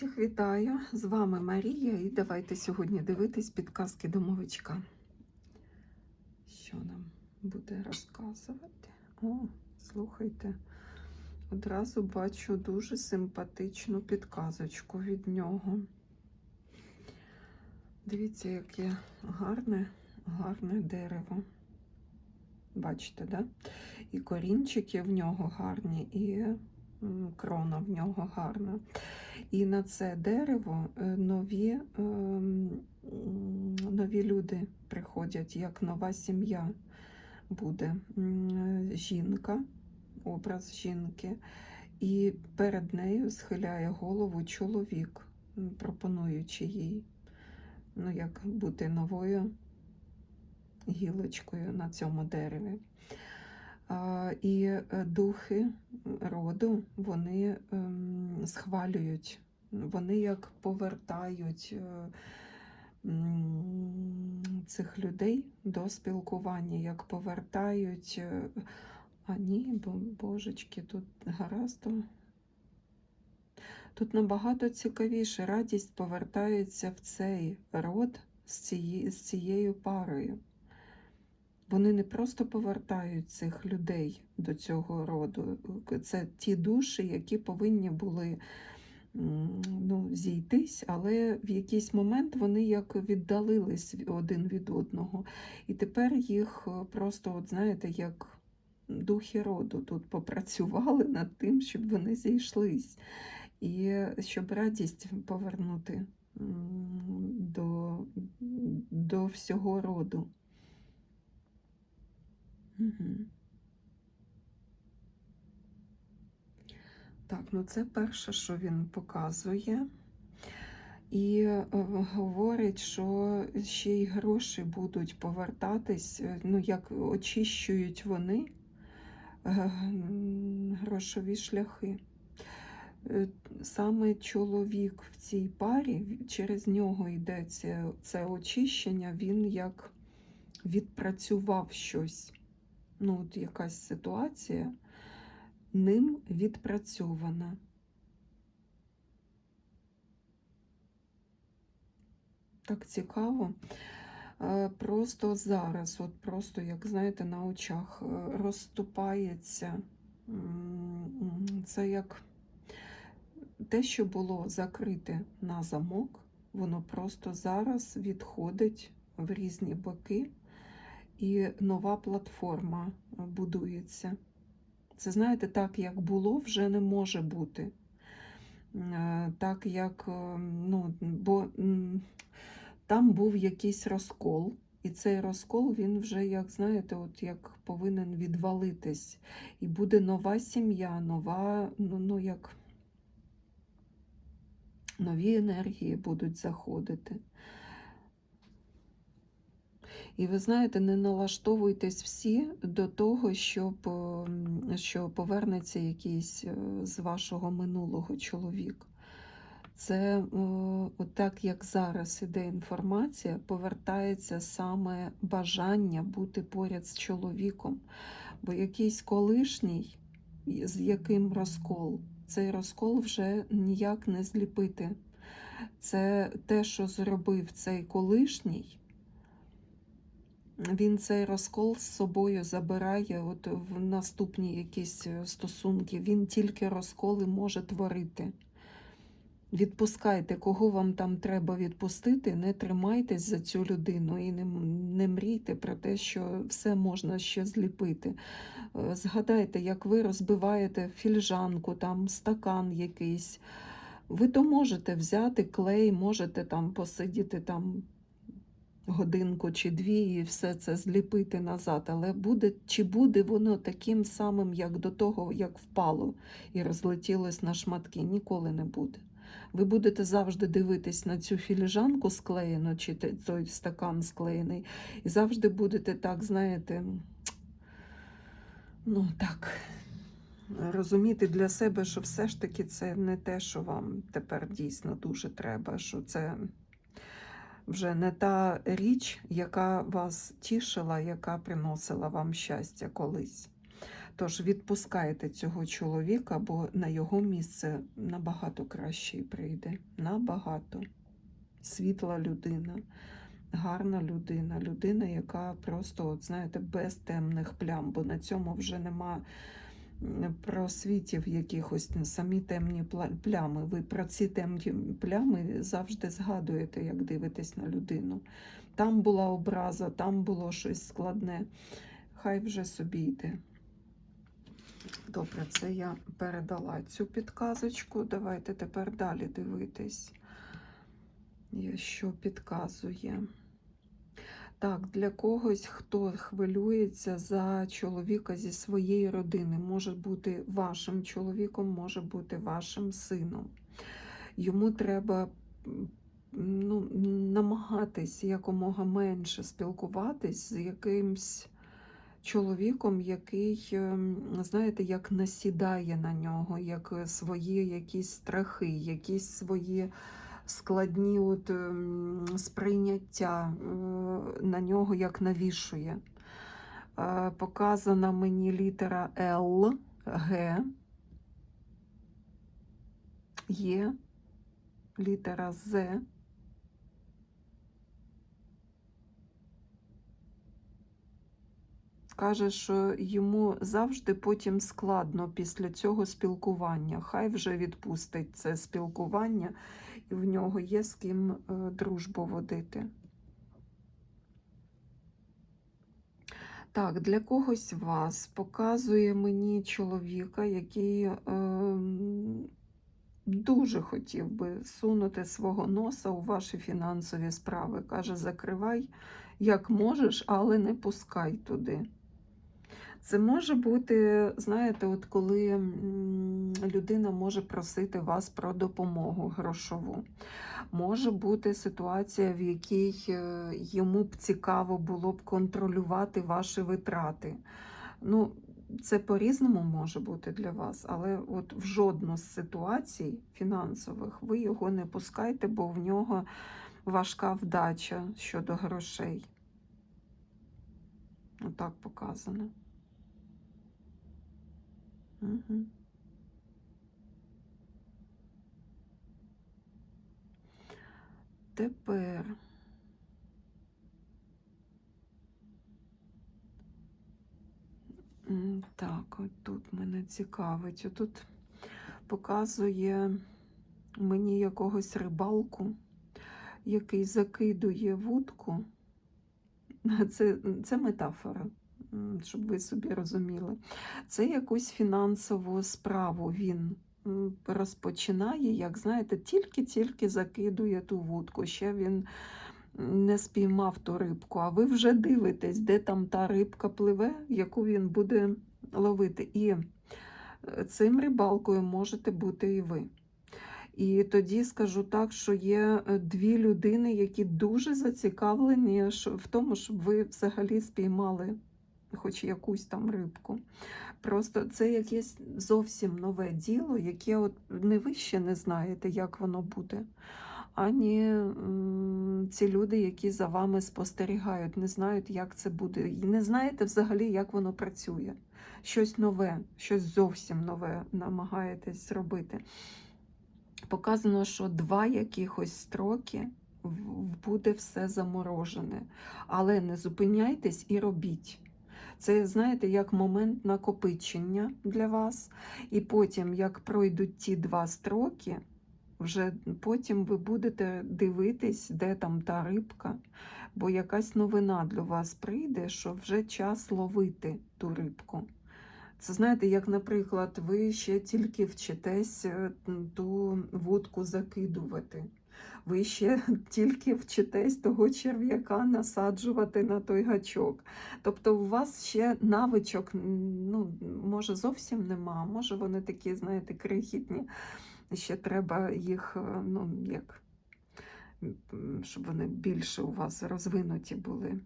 Всіх вітаю! З вами Марія, і давайте сьогодні дивитись підказки домовичка. Що нам буде розказувати? О, слухайте, одразу бачу дуже симпатичну підказочку від нього. Дивіться, яке гарне, гарне дерево. Бачите, да? І корінчики в нього гарні, і крона в нього гарна. І на це дерево е, нові, ем, нові люди приходять, як нова сім'я буде. Жінка, образ жінки, і перед нею схиляє голову чоловік, пропонуючи їй, ну, як бути новою гілочкою на цьому дереві. І е, духи роду вони ем, схвалюють, вони як повертають е, цих людей до спілкування, як повертають. е, А ні, божечки, тут гаразд. Тут набагато цікавіше. Радість повертається в цей род з цією, з цією парою. Вони не просто повертають цих людей до цього роду. Це ті душі, які повинні були ну, зійтись, але в якийсь момент вони як віддалились один від одного. І тепер їх е, просто, от знаєте, як духи роду тут попрацювали над тим, щоб вони зійшлись. І щоб радість повернути до, до всього роду. Угу. Так, ну це перше, що він показує. І е, говорить, що ще й гроші будуть повертатись, е, ну як очищують вони е, грошові шляхи. Саме чоловік в цій парі, через нього йде це, це очищення, він як відпрацював щось. Ну, от якась ситуація ним відпрацьована. Так цікаво. Е, Просто зараз, от просто, як знаєте, на очах е, розступається. Це як те, що було закрите на замок, воно просто зараз відходить в різні боки, і нова платформа будується. Це, знаєте, так, як було, вже не може бути. Е, Так, як, е, ну, бо там був якийсь розкол, і цей розкол, він вже, як знаєте, от як повинен відвалитись. І буде нова сім'я, нова, ну, ну як нові енергії будуть заходити. І ви знаєте, не налаштовуйтесь всі до того, щоб, ем, що повернеться якийсь е, з вашого минулого чоловік. Це е, отак, як зараз іде інформація, повертається саме бажання бути поряд з чоловіком. Бо якийсь колишній, з яким розкол, цей розкол вже ніяк не зліпити. Це те, що зробив цей колишній, він цей розкол з собою забирає от в наступні якісь е, стосунки. Він тільки розколи може творити. Відпускайте, кого вам там треба відпустити, не тримайтесь за цю людину і не, не мрійте про те, що все можна ще зліпити. Е, Згадайте, як ви розбиваєте фільжанку, там стакан якийсь. Ви то можете взяти клей, можете там посидіти там годинку чи дві і все це зліпити назад, але буде, чи буде воно таким самим, як до того, як впало і розлетілось на шматки, ніколи не буде. Ви будете завжди дивитись на цю філіжанку склеєну, чи той стакан склеєний, і завжди будете так, знаєте, ну так, розуміти для себе, що все ж таки це не те, що вам тепер дійсно дуже треба, що це вже не та річ, яка вас тішила, яка приносила вам щастя колись. Тож відпускайте цього чоловіка, бо на його місце набагато кращий прийде. Набагато. Світла людина, гарна людина, людина, яка просто, от знаєте, без темних плям, бо на цьому вже нема просвітів якихось н- самі темні плями. Ви про ці темні плями завжди згадуєте, як дивитесь на людину. Там була образа, там було щось складне. Хай вже собі йде. Добре, це я передала цю підказочку. Давайте тепер далі дивитись, що підказує. Так, для когось, хто хвилюється за чоловіка зі своєї родини, може бути вашим чоловіком, може бути вашим сином. Йому треба ну, намагатись якомога менше спілкуватись з якимсь чоловіком, який, ем, знаєте, як насідає на нього, як е, свої якісь страхи, якісь свої складні от, ем, сприйняття е, на нього як навішує. Е, Показана мені літера Л, Г, Є, літера З. Каже, що йому завжди потім складно після цього спілкування. Хай вже відпустить це спілкування, і в нього є з ким е, дружбу водити. Так, для когось вас показує мені чоловіка, який е, дуже хотів би сунути свого носа у ваші фінансові справи. Каже, закривай як можеш, але не пускай туди. Це може бути, знаєте, от коли людина може просити вас про допомогу грошову. Може бути ситуація, в якій е, йому б цікаво було б контролювати ваші витрати. Ну, це по-різному може бути для вас, але от в жодну з ситуацій фінансових ви його не пускайте, бо в нього важка вдача щодо грошей. Отак показано. Тепер так, от тут мене цікавить. Отут показує мені якогось рибалку, який закидує вудку. Це, це метафора, щоб ви собі розуміли. Це якусь фінансову справу він розпочинає, як знаєте, тільки-тільки закидує ту вудку. Ще він не спіймав ту рибку, а ви вже дивитесь, де там та рибка пливе, яку він буде ловити. І е, цим рибалкою можете бути і ви. І тоді скажу так, що є е, дві людини, які дуже зацікавлені в тому, щоб ви взагалі спіймали хоч якусь там рибку. Просто це якесь зовсім нове діло, яке от не ви ще не знаєте, як воно буде. Ані ці люди, які за вами спостерігають, не знають, як це буде. І не знаєте взагалі, як воно працює. Щось нове, щось зовсім нове намагаєтесь зробити. Показано, що два якихось строки буде все заморожене. Але не зупиняйтесь і робіть. Це, знаєте, як момент накопичення для вас. І потім, як пройдуть ті два строки, вже потім ви будете дивитись, де там та рибка, бо якась новина для вас прийде, що вже час ловити ту рибку. Це знаєте, як, наприклад, ви ще тільки вчитесь е, ту вудку закидувати. Ви ще тільки вчитесь того черв'яка насаджувати на той гачок. Тобто у вас ще навичок, ну, може, зовсім нема, може вони такі, знаєте, крихітні. Ще треба їх, е, ну, як, щоб вони більше у вас розвинуті були.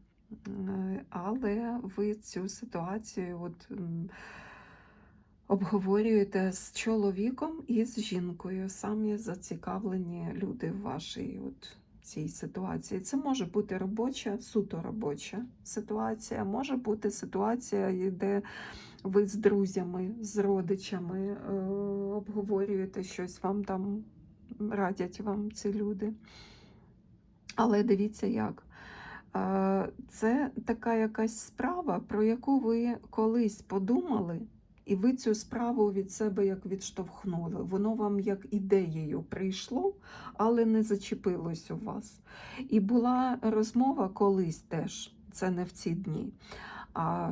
Е, Але ви цю ситуацію от, обговорюєте з чоловіком і з жінкою. Самі зацікавлені люди в вашій от цій ситуації. Це може бути робоча, суто робоча ситуація, може бути ситуація, де ви з друзями, з родичами е, обговорюєте щось, вам там радять вам ці люди. Але дивіться як. Е, Це така якась справа, про яку ви колись подумали, і ви цю справу від себе як відштовхнули. Воно вам як ідеєю прийшло, але не зачепилось у вас. І була розмова колись теж, це не в ці дні. А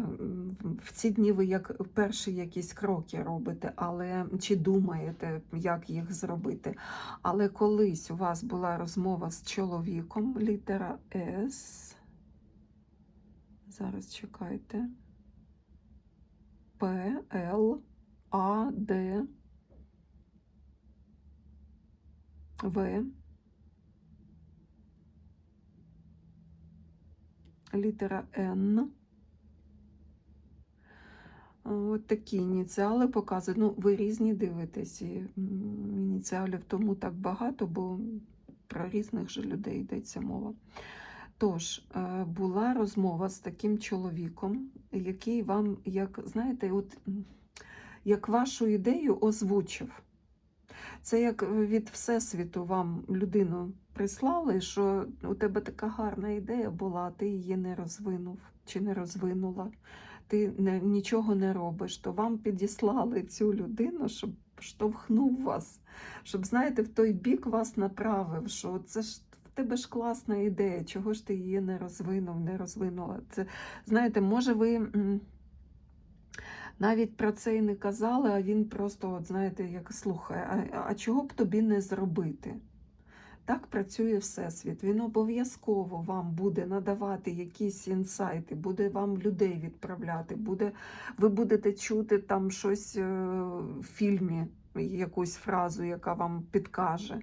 в ці дні ви як перші якісь кроки робите, але чи думаєте, як їх зробити. Але колись у вас була розмова з чоловіком, літера С. Зараз чекайте. П, Л, А, Д, В. Літера Н. От такі ініціали показують. Ну, ви різні дивитесь, ініціалів тому так багато, бо про різних же людей йдеться мова. Тож, е, була розмова з таким чоловіком, який вам, як знаєте, от як вашу ідею озвучив. Це як від Всесвіту вам людину прислали, що у тебе така гарна ідея була, ти її не розвинув чи не розвинула. Ти не, нічого не робиш, то вам підіслали цю людину, щоб штовхнув вас, щоб, знаєте, в той бік вас направив, що це ж тебе ж класна ідея, чого ж ти її не розвинув, не розвинула. Це, знаєте, може ви. навіть про це і не казали, а він просто, от знаєте, як слухає, а, а чого б тобі не зробити? Так працює Всесвіт. Він обов'язково вам буде надавати якісь інсайти, буде вам людей відправляти, буде, ви будете чути там щось е, в фільмі, якусь фразу, яка вам підкаже.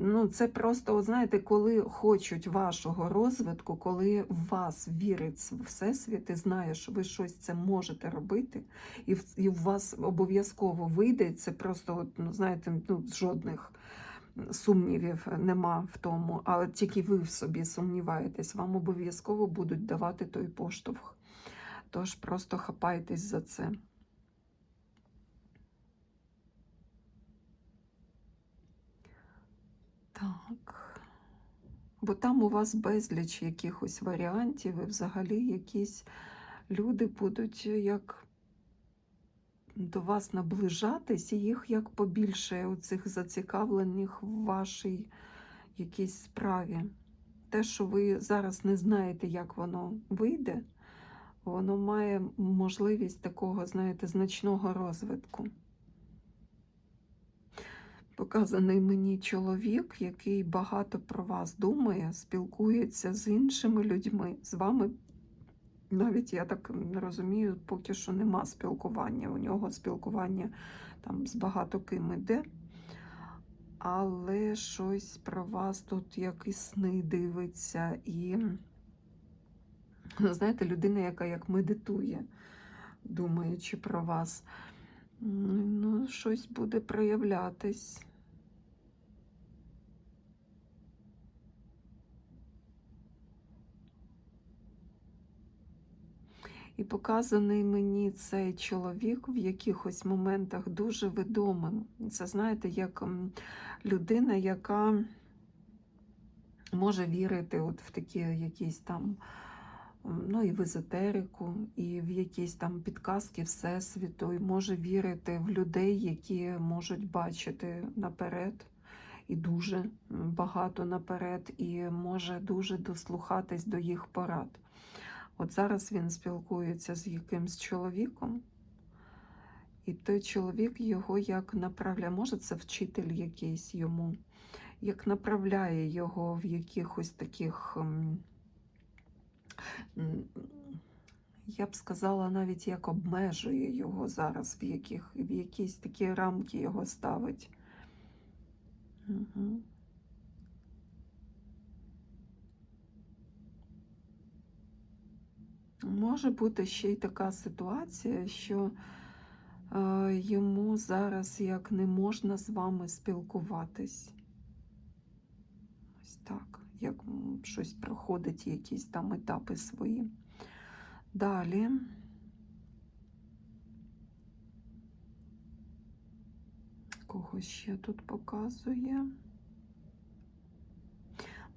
Ну, це просто, от знаєте, коли хочуть вашого розвитку, коли в вас вірить Всесвіт і знає, що ви щось це можете робити, і в, і в вас обов'язково вийде, це просто, от, ну, знаєте, ну, жодних сумнівів нема в тому, а тільки ви в собі сумніваєтесь, вам обов'язково будуть давати той поштовх. Тож просто хапайтесь за це. Так. Бо там у вас безліч якихось варіантів, і взагалі якісь люди будуть як до вас наближатись, і їх як побільше оцих зацікавлених в вашій якійсь справі. Те, що ви зараз не знаєте, як воно вийде, воно має можливість такого, знаєте, значного розвитку. Показаний мені чоловік, який багато про вас думає, спілкується з іншими людьми, з вами. Навіть я так розумію, поки що нема спілкування. У нього спілкування там з багато ким іде. Але щось про вас тут як сни дивиться, і, знаєте, людина, яка як медитує, думаючи про вас, ну, щось буде проявлятись. І показаний мені цей чоловік в якихось моментах дуже відомим. Це, знаєте, як людина, яка може вірити от в такі якісь там, ну і в езотерику, і в якісь там підказки Всесвіту, і може вірити в людей, які можуть бачити наперед. І дуже багато наперед, і може дуже дослухатись до їх порад. От зараз він спілкується з якимсь чоловіком, і той чоловік його як направляє, може, це вчитель якийсь йому, як направляє його в якихось таких, м, м, я б сказала, навіть як обмежує його зараз, в, яких, в якісь такі рамки його ставить. Угу. Може бути ще й така ситуація, що е, йому зараз як не можна з вами спілкуватись. Ось так, як щось проходить, якісь там етапи свої. Далі. Кого ще тут показує?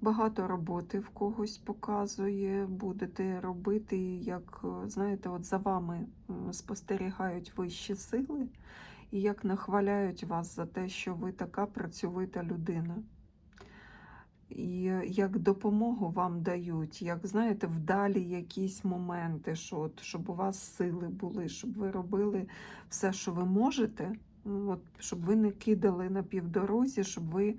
Багато роботи в когось показує, будете робити, як, е, знаєте, от за вами спостерігають вищі сили і як нахваляють вас за те, що ви така працьовита людина. І е, як допомогу вам дають, як знаєте, вдалі якісь моменти, що от, щоб у вас сили були, щоб ви робили все, що ви можете, от, щоб ви не кидали на півдорозі, щоб ви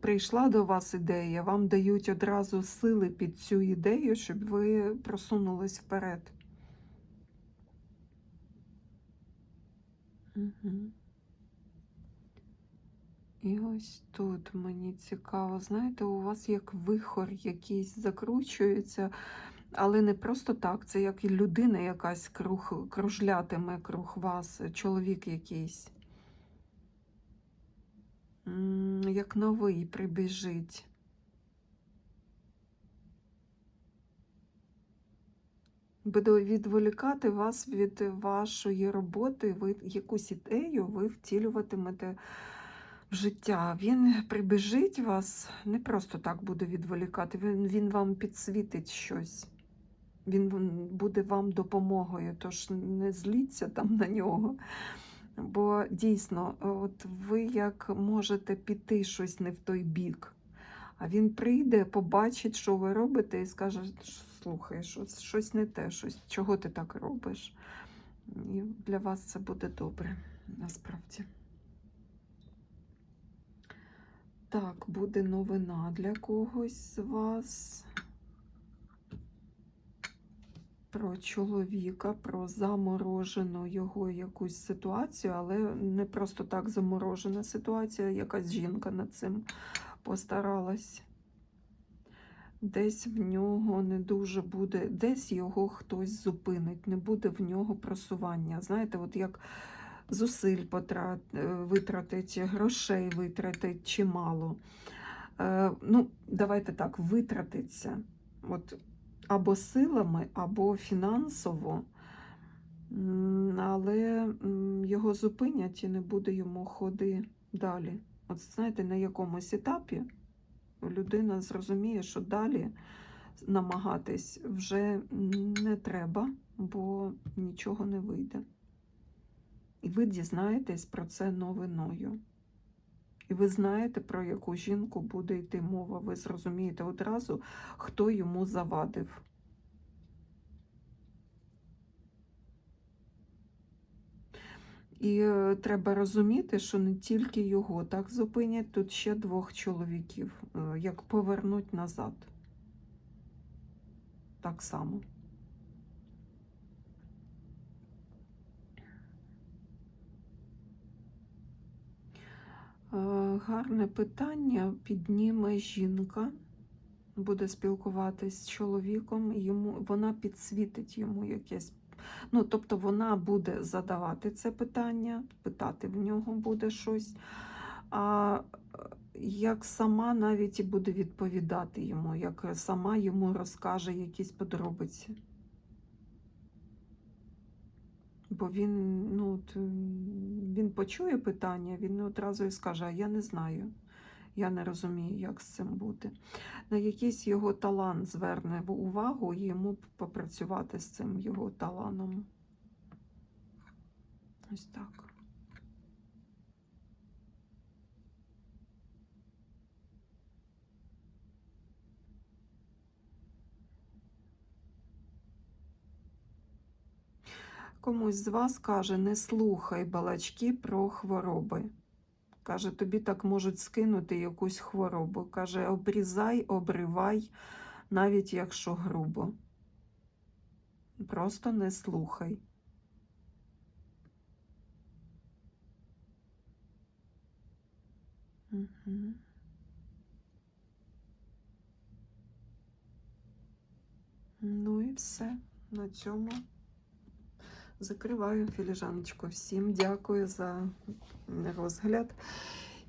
прийшла до вас ідея, вам дають одразу сили під цю ідею, щоб ви просунулись вперед. Угу. І ось тут мені цікаво, знаєте, у вас як вихор якийсь закручується, але не просто так, це як і людина якась круг, кружлятиме круг вас, чоловік якийсь. Як новий прибіжить. Буде відволікати вас від вашої роботи, ви якусь ідею ви втілюватимете в життя. Він прибіжить вас, не просто так буде відволікати, він, він вам підсвітить щось. Він буде вам допомогою, тож не зліться там на нього. Бо дійсно, от ви як можете піти щось не в той бік, а він прийде, побачить, що ви робите, і скаже: слухай, щось, щось не те, щось, чого ти так робиш. І для вас це буде добре, насправді. Так, буде новина для когось з вас. Про чоловіка, про заморожену його якусь ситуацію, але не просто так заморожена ситуація, якась жінка над цим постаралась. Десь в нього не дуже буде, десь його хтось зупинить, не буде в нього просування. Знаєте, от як зусиль потрат, е, витратить, грошей витратить чимало. Е, ну, давайте так, витратиться. От або силами, або фінансово, але його зупинять і не буде йому ходи далі. От знаєте, на якомусь етапі людина зрозуміє, що далі намагатись вже не треба, бо нічого не вийде. І ви дізнаєтесь про це новиною. І ви знаєте, про яку жінку буде йти мова. Ви зрозумієте одразу, хто йому завадив. І е, треба розуміти, що не тільки його так зупинять, тут ще двох чоловіків, е, як повернуть назад. Так само. Е, Гарне питання підніме жінка, буде спілкуватись з чоловіком, йому, вона підсвітить йому якесь. Ну, тобто вона буде задавати це питання, питати в нього буде щось, а як сама навіть і буде відповідати йому, як сама йому розкаже якісь подробиці. Бо він, ну, він почує питання, він одразу і скаже, а я не знаю, я не розумію, як з цим бути. На якийсь його талант зверне увагу і йому попрацювати з цим його таланом. Ось так. Комусь з вас каже, не слухай балачки про хвороби. Каже, тобі так можуть скинути якусь хворобу. Каже, обрізай, обривай, навіть якщо грубо. Просто не слухай. Угу. Ну і все. На цьому закриваю філіжаночку. Всім дякую за розгляд.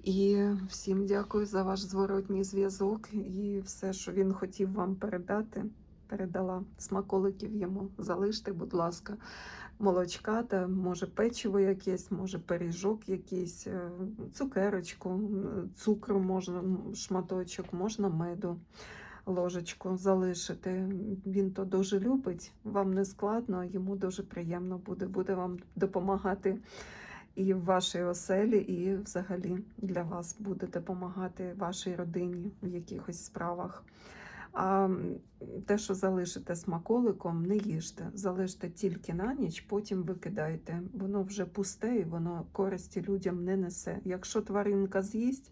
І всім дякую за ваш зворотній зв'язок і все, що він хотів вам передати, передала. Смаколиків йому залиште, будь ласка. молочка, та може печиво якесь, може пиріжок якийсь, е, цукерочку, цукру можна, шматочок, можна меду, ложечку залишити. Він то дуже любить, вам не складно, йому дуже приємно буде, буде вам допомагати і в вашій оселі, і взагалі для вас буде допомагати вашій родині в якихось справах. А те, що залишите смаколиком, не їжте. Залиште тільки на ніч, потім викидайте. Воно вже пусте і воно користі людям не несе. Якщо тваринка з'їсть,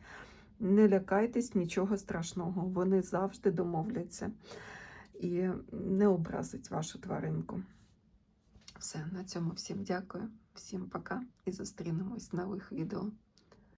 не лякайтесь нічого страшного. Вони завжди домовляться і не образить вашу тваринку. Все, на цьому всім дякую, всім пока і зустрінемось в нових відео.